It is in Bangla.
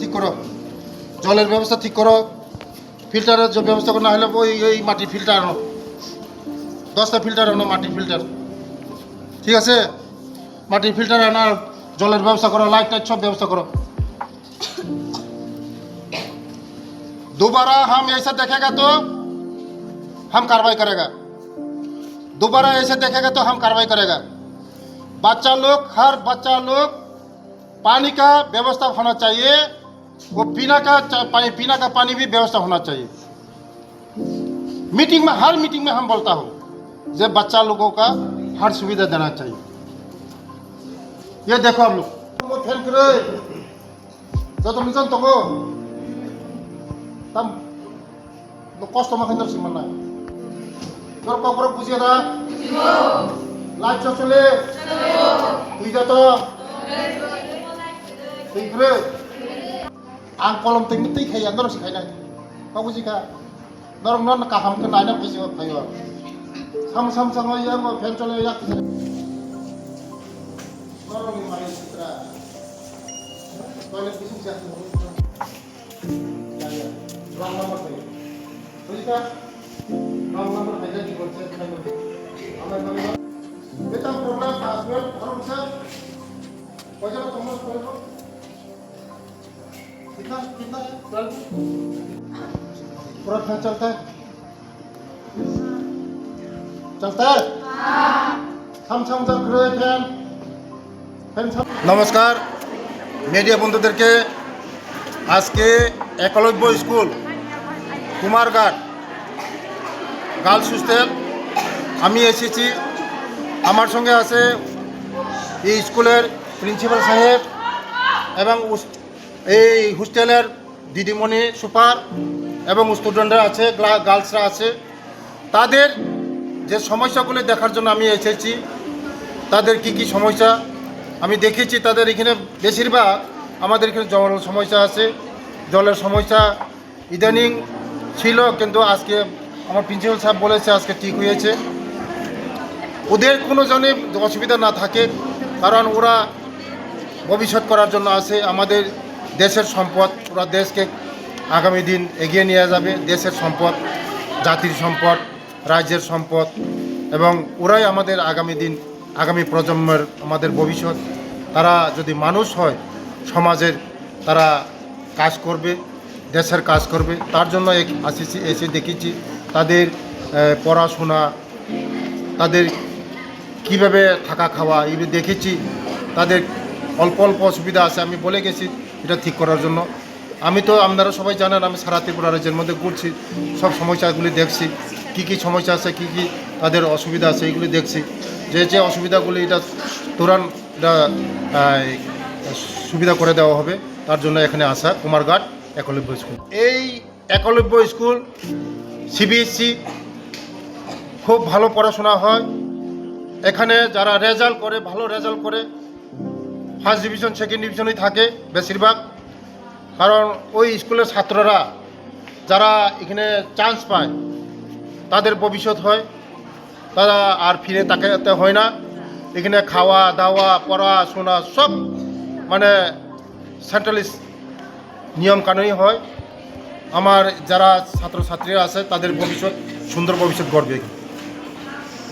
ঠিক করো। জলের ব্যবস্থা ঠিক করো। ফিল্টারের ব্যবস্থা করো, না হলে ওই ওই মাটি ফিল্টার আনো। দশটা ফিল্টার আনো, মাটির ফিল্টার। ঠিক আছে? মাটির ফিল্টার আনো জলের ব্যবস্থা করো, লাইট টাইট সব ব্যবস্থা করো। दोबारा हम ऐसा देखेगा तो हम कार्रवाई करेगा। दोबारा ऐसे देखेगा तो हम कार्रवाई करेगा। बच्चा लोग, हर बच्चा लोग, पानी का व्यवस्था होना चाहिए। वो पीना का पानी, पीना का पानी भी व्यवस्था होना चाहिए। मीटिंग में, हर मीटिंग में हम बोलता हूँ, जे बच्चा लोगों का हर सुविधा देना चाहिए। ये देखो हम लोग Jatuh toko. Tam no costo makan dari mana? Kor kau kor puji ada? Light cok sule. Tuh jatuh. Tingre. Ang kolom tinggi tinggi kayak dorong sih na Kau puji kak. Dorong non kaham ke nanya puji kok kayak. Sam sam sam yang mau pencolnya yak. पूरा चलता चलता है चलता है हम समझ फ़ैन नमस्कार মিডিয়া বন্ধুদেরকে, আজকে Eklavya school, Kumarghat, girls hostel, আমি এসেছি। আমার সঙ্গে আছে এই স্কুলের প্রিন্সিপাল সাহেব এবং এই হোস্টেলের দিদিমণি সুপার এবং স্টুডেন্টরা আছে গার্লসরা আছে। তাদের যে সমস্যাগুলি দেখার জন্য আমি এসেছি। তাদের কি কি সমস্যা? আমি দেখেছি তাদের এখানে বেশিরভাগ আমাদের এখানে জল সমস্যা আছে, জলের সমস্যা। ইদানিং ছিল, কিন্তু আজকে আমার প্রিন্সিপাল সাহেব বলেছে আজকে ঠিক হয়েছে। ওদের কোনো জনে অসুবিধা না থাকে, কারণ ওরা ভবিষ্যৎ করার জন্য আছে। আমাদের দেশের সম্পদ, ওরা দেশকে আগামী দিন এগিয়ে নিয়ে যাবে। দেশের সম্পদ, জাতির সম্পদ, রাজ্যের সম্পদ, এবং ওরাই আমাদের আগামী দিন আগামী প্রজন্মের আমাদের ভবিষ্যৎ, তারা যদি মানুষ হয়, সমাজের তারা কাজ করবে, দেশের কাজ করবে, তার জন্য এক- আসিছি এসে দেখেছি, তাদের পড়াশোনা, তাদের কীভাবে থাকা খাওয়া, এগুলো দেখেছি, তাদের অল্প অল্প অসুবিধা আছে, আমি বলে গেছি, এটা ঠিক করার জন্য। আমি তো, আপনারা সবাই জানেন, আমি সারা ত্রিপুরা রাজ্যের মধ্যে ঘুরছি, সব সমস্যাগুলি দেখছি। কি কি সমস্যা আছে, কি কি তাদের অসুবিধা আছে এইগুলি দেখছি। যে যে অসুবিধাগুলি এটা তুরান সুবিধা করে দেওয়া হবে, তার জন্য এখানে আসা। কুমারঘাট একলব্য স্কুল। এই একলব্য স্কুল সিবিএসসি খুব ভালো পড়াশোনা হয়। এখানে যারা রেজাল্ট করে, ভালো রেজাল্ট করে, ফার্স্ট ডিভিশন, সেকেন্ড ডিভিশনই থাকে বেশিরভাগ। কারণ ওই স্কুলের ছাত্ররা, যারা এখানে চান্স পায় তাদের ভবিষ্যৎ হয়। তারা আর ফিরে তাকাতে হয় না। এখানে খাওয়া, দাওয়া পড়াশোনা সব মানে সেন্ট্রালিস্ট নিয়ম কানুনই হয়। আমার যারা ছাত্রছাত্রীরা আছে, তাদের ভবিষ্যৎ, সুন্দর ভবিষ্যৎ গড়বে।